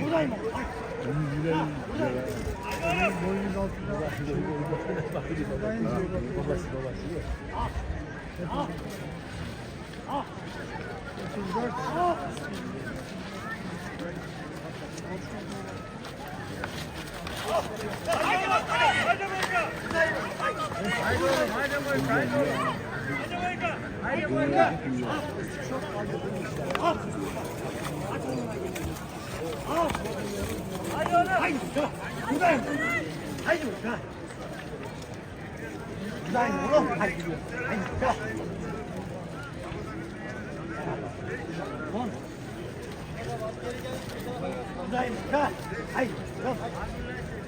Buradayım ka. Haydi. Yok.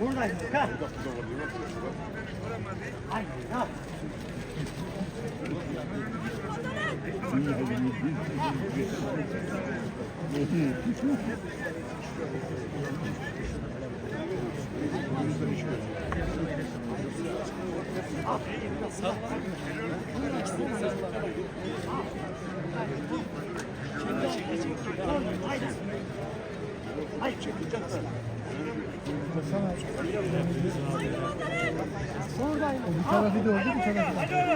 Buradayım ka. Haydi. Ha. Bir tarafı da oldu, bir tarafı da.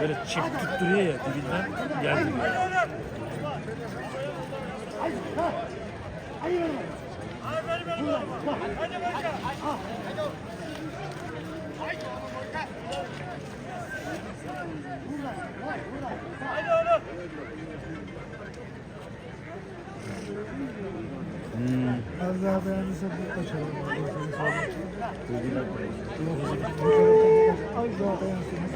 Böyle çift tutturuyor ya dibinden geldi. Az daha beğenirse bu kaçalım. Az daha beğenirseniz.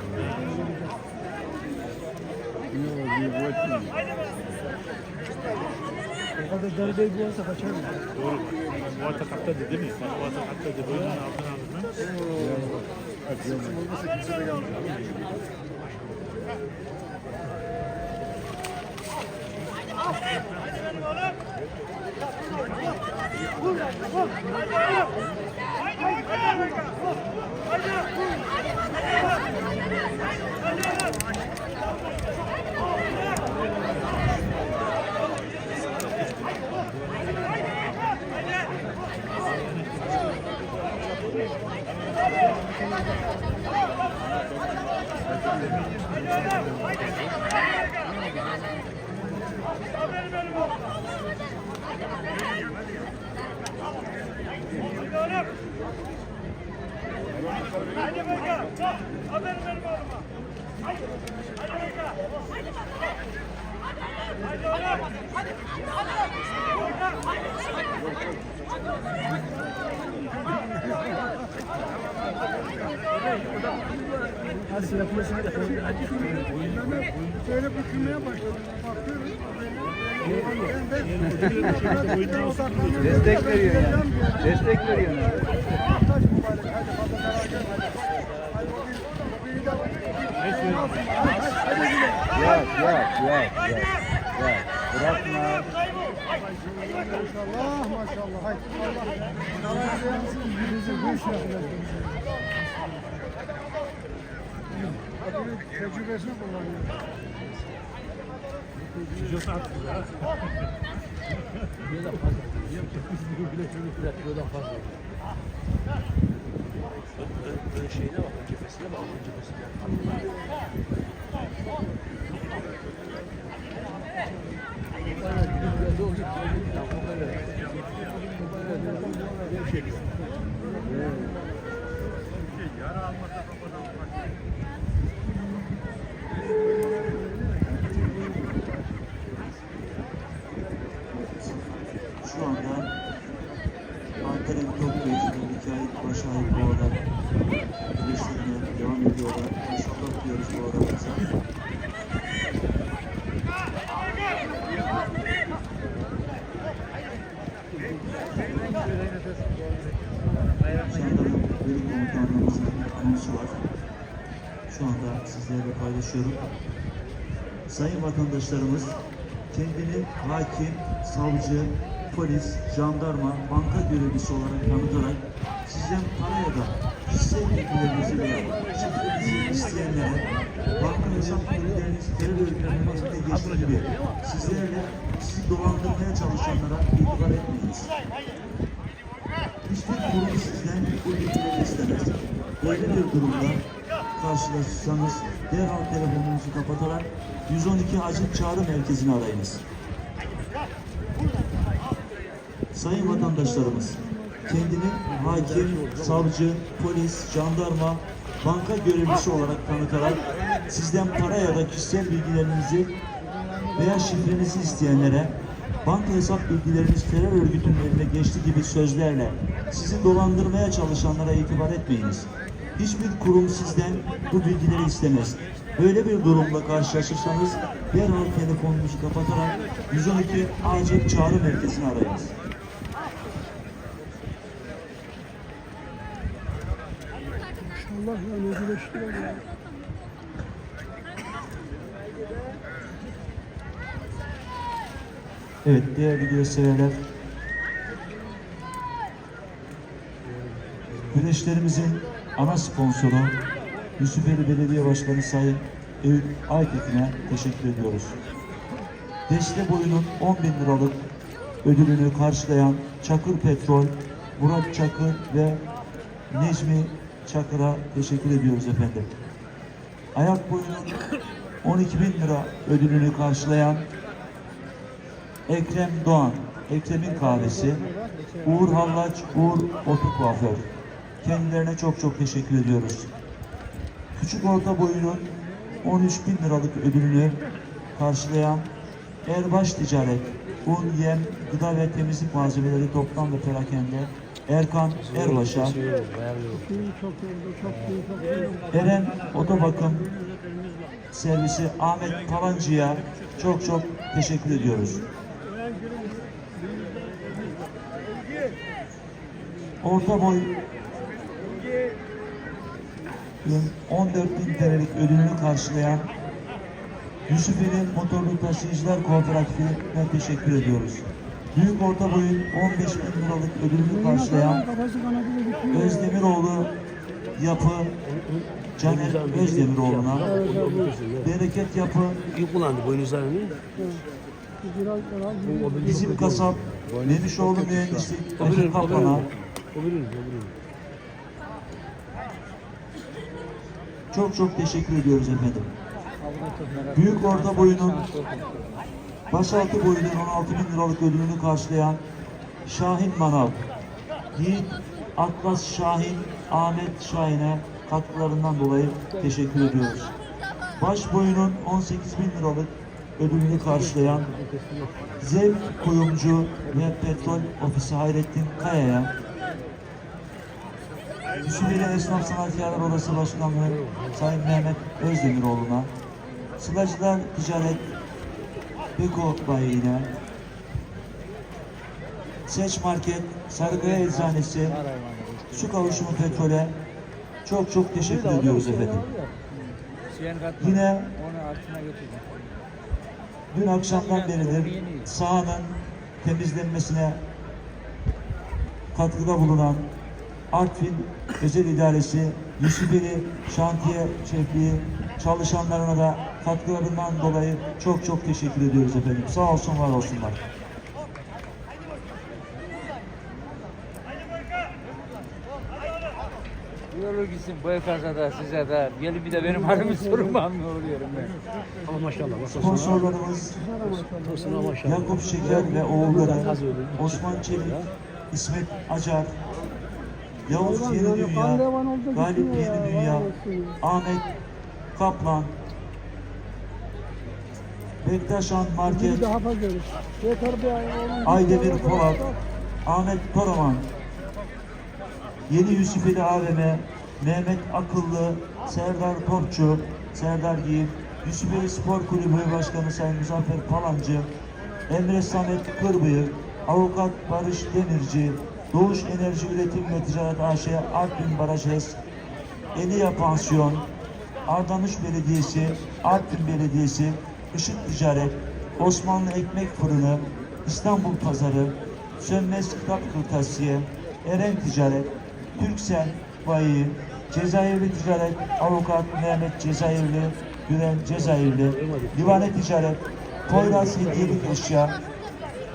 O kadar darbeyi bu olsa kaçarım. Doğru. Bu atak atladı değil mi? Bana bu atak atladı. Haydi haydi haydi Hadi yapıyorsun. Şöyle bükülmeye başladım. Bakıyorum. Destek veriyor yani. Destek veriyor yani. Yok yok yok yok. Yok. Bırakma. Maşallah maşallah. Haydi. Allah Allah beğensin. Yüzünüzü bu iş yapacağız. Adını tecrübesini kullanıyor. Çocuğu attı ya. şeyine bak, cephesine bak, cephesine. Thank you. bir anısı var. Şu anda sizlerle paylaşıyorum. Sayın vatandaşlarımız kendini hakim, savcı, polis, jandarma, banka görevlisi olarak tanıtarak sizden para ya da kişisel bilgilerinizi veya şifrenizi isteyenlere banka hesap bilgilerinizi terör örgütlerinin elinde geçtiği gibi sizlerle sizi dolandırmaya çalışanlara itibar etmeyiniz. Hiçbir kurum sizden bu bilgileri istemez. Böyle bir durumda karşılaşırsanız derhal telefonunuzu kapatarak 112 acil çağrı merkezini arayınız. Sayın vatandaşlarımız, kendini hakim, savcı, polis, jandarma, banka görevlisi olarak tanıtarak sizden para ya da kişisel bilgilerinizi veya şifrenizi isteyenlere banka hesap bilgileriniz terör örgütünün eline geçti gibi sözlerle sizi dolandırmaya çalışanlara itibar etmeyiniz. Hiçbir kurum sizden bu bilgileri istemez. Böyle bir durumla karşılaşırsanız derhal telefonunuzu kapatarak 112 acil çağrı merkezini arayınız. Allah yani ödüleştiler ya. Evet değerli güreşseverler. Güreşlerimizin ana sponsoru Yusufeli Belediye Başkanı Sayın Eyüp Aytekin'e teşekkür ediyoruz. Deste boyunun 10 bin liralık ödülünü karşılayan Çakır Petrol, Murat Çakır ve Necmi Çakır'a teşekkür ediyoruz efendim. Ayak boyunun 12 bin lira ödülünü karşılayan Ekrem Doğan, Ekrem'in kahvesi, Uğur Hallaç, Uğur Otu Kuaför. Kendilerine çok çok teşekkür ediyoruz. Küçük orta boyunun 13 bin liralık ödülünü karşılayan Erbaş Ticaret, un, yem, gıda ve temizlik malzemeleri toplam ve perakende Erkan Erbaş'a. Eren Otobakım servisi Ahmet Palancı'ya çok çok teşekkür ediyoruz. Orta boy 14 bin TL'lik ödülünü karşılayan Yusufeli Motorlu Taşıyıcılar Kooperatifi'ne teşekkür ediyoruz. Büyük orta boyun 15 bin liralık ödülünü karşılayan. Özdemiroğlu yapı Caner Özdemiroğlu'na bereket yapı İyi kullandı boynuzlarını. Bizim kasap Memişoğlu mühendislik o Kaplan'a bilir. O bilir, o bilir. çok çok teşekkür ediyoruz efendim. Büyük orta boyunun başaltı boyunun 16 bin liralık ödülünü karşılayan Şahin Manav, Yiğit Atlas Şahin, Ahmet Şahin'e katkılarından dolayı teşekkür ediyoruz. Baş boyunun 18 bin liralık ödülünü karşılayan Zevk Kuyumcu ve Petrol Ofisi Hayrettin Kaya'ya Yusufeli Esnaf Sanatkarlar Odası Başkanlığı Sayın Mehmet Özdemiroğlu'na Sılacılar Ticaret Beko Bayi'ne Seç Market, Sarıkaya Eczanesi, Su Kavuşumu Petrol'e çok çok teşekkür ediyoruz efendim. Yine dün akşamdan beridir sahanın temizlenmesine katkıda bulunan Artvin Özel İdaresi, Yusufeli Şantiye Şefliği çalışanlarına da katkılarından dolayı çok çok teşekkür ediyoruz efendim. Sağ olsun, var olsunlar. Yolu gitsin bu efendim da size de. Gelin bir de benim halimi sormam ne oluyorum ben. Ama maşallah. Sponsorlarımız. Yakup Şeker ve oğulları, Osman Çelik, İsmet Acar, Yavuz Yeni Dünya, Galip Yeni Dünya, Ahmet Kaplan, Bektaşan Market. Aydemir Polat, Ahmet Toraman, Yeni Yusufeli AVM, Mehmet Akıllı, Serdar Topçu, Serdar Giyik, Yusufeli Spor Kulübü Başkanı Sayın Muzaffer Palancı, Emre Samet Kırbıyık, Avukat Barış Demirci, Doğuş Enerji Üretim ve Ticaret AŞ Artvin Baraj Eliya Pansiyon, Ardanuş Belediyesi, Artvin Belediyesi, Işık Ticaret, Osmanlı Ekmek Fırını, İstanbul Pazarı, Sönmez Kitap Kırtasiye, Eren Ticaret, Türksel Bayi, Cezayirli Ticaret, Avukat Mehmet Cezayirli, Güven Cezayirli, Divane Ticaret, Poyraz Hediyelik Eşya,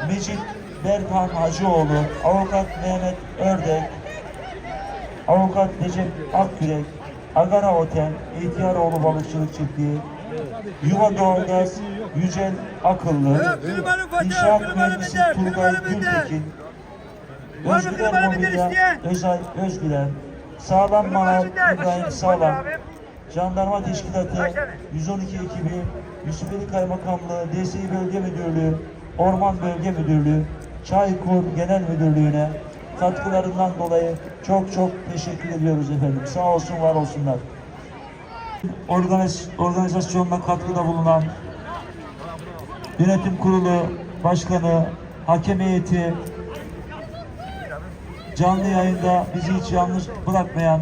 Mecit Berkan Hacıoğlu, Avukat Mehmet Ördek, Avukat Recep Akkürek, Agara Otel, İhtiyaroğlu Balıkçılık Çiftliği, Yuva Doğalgaz, Yücel Akıllı, İnşaat Mühendisi Turgay Gültekin, Özgüler Mobilya, Özay Özgüler, Sağlam Manav İbrahim Sağlam, Jandarma Teşkilatı, 112 ekibi, Yusufeli Kaymakamlığı, DSİ Bölge Müdürlüğü, Orman Bölge Müdürlüğü, Çaykur Genel Müdürlüğü'ne katkılarından dolayı çok çok teşekkür ediyoruz efendim. Sağ olsun, var olsunlar. Organiz, organizasyonuna katkıda bulunan Yönetim Kurulu Başkanı, Hakem Heyeti, canlı yayında bizi hiç yalnız bırakmayan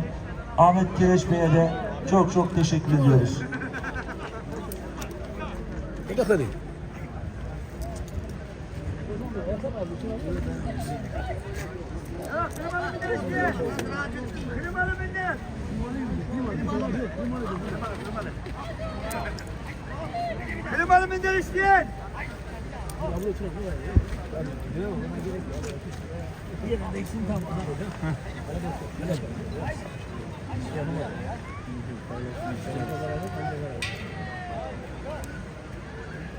Ahmet Kireç Bey'e de çok çok teşekkür ediyoruz. Bir dakika. Klimalı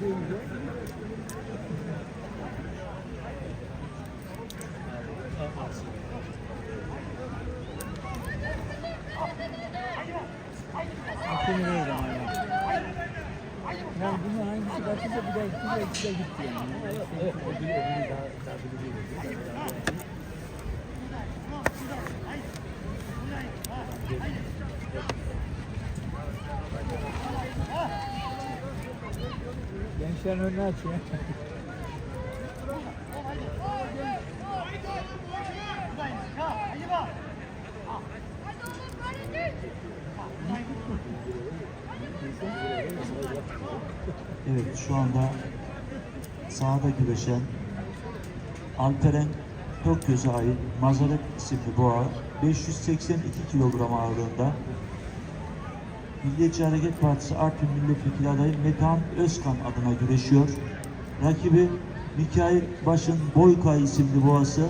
bindir. Klimalı bindir isteyen. Yani bunun hangisi kaçırsa bir daha gitti, bir daha gitti, gitti yani. Evet, öbürü, öbürü daha, daha biri Gençlerin önünü açıyor. Evet şu anda sahada güreşen Alperen Gökyüz'e ait Mazaret isimli boğa 582 kilogram ağırlığında Milliyetçi Hareket Partisi Artvin Milletvekili adayı Metehan Özkan adına güreşiyor. Rakibi Mikail Baş'ın Boykay isimli boğası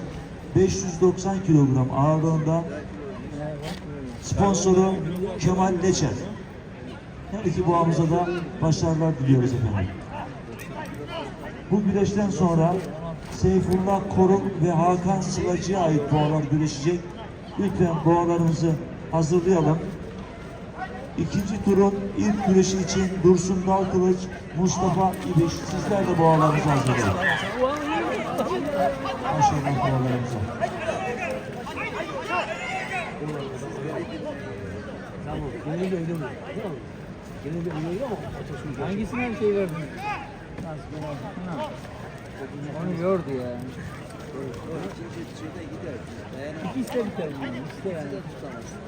590 kilogram ağırlığında sponsoru Kemal Leçer. Her iki boğamıza da başarılar diliyoruz efendim. Bu güreşten sonra Seyfullah Korun ve Hakan Sılacı'ya ait boğalar güreşecek. Lütfen boğalarımızı hazırlayalım. İkinci turun ilk güreşi için Dursun Dalkılıç, Mustafa İbiş. Sizler de boğalarınızı hazırlayın. Ama atasını Hangisine bir şey verdin? Onu yordu ya. İkisi de biter bunun. İkisi de yani.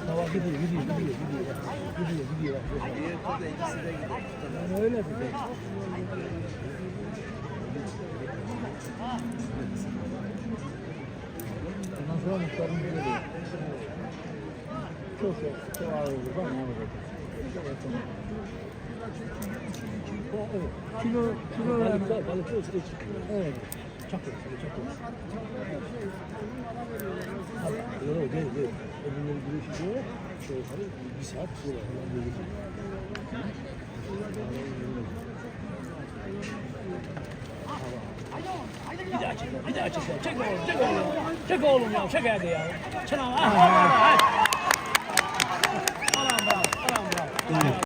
Tamam gidiyor, gidiyor, gidiyor, gidiyor. Gidiyor, gidiyor. Diğer turda ikisi de gider. Yani öyle bir Ondan sonra muhtarım böyle diyor. Çok çok çok ağır oldu. Ben ne yapacağım? Evet. Kilo, kilo yani. Balıklar, balıklar üstüne Evet. Çakır, çakır. Yok, yok, değil, değil. Öbürleri güreşiyor. Şey yukarı, bir saat sonra. böyle. Bir daha çek, bir daha çek. Çek oğlum, çek oğlum. Çek oğlum ya, çek hadi ya. Ah, ah, ah.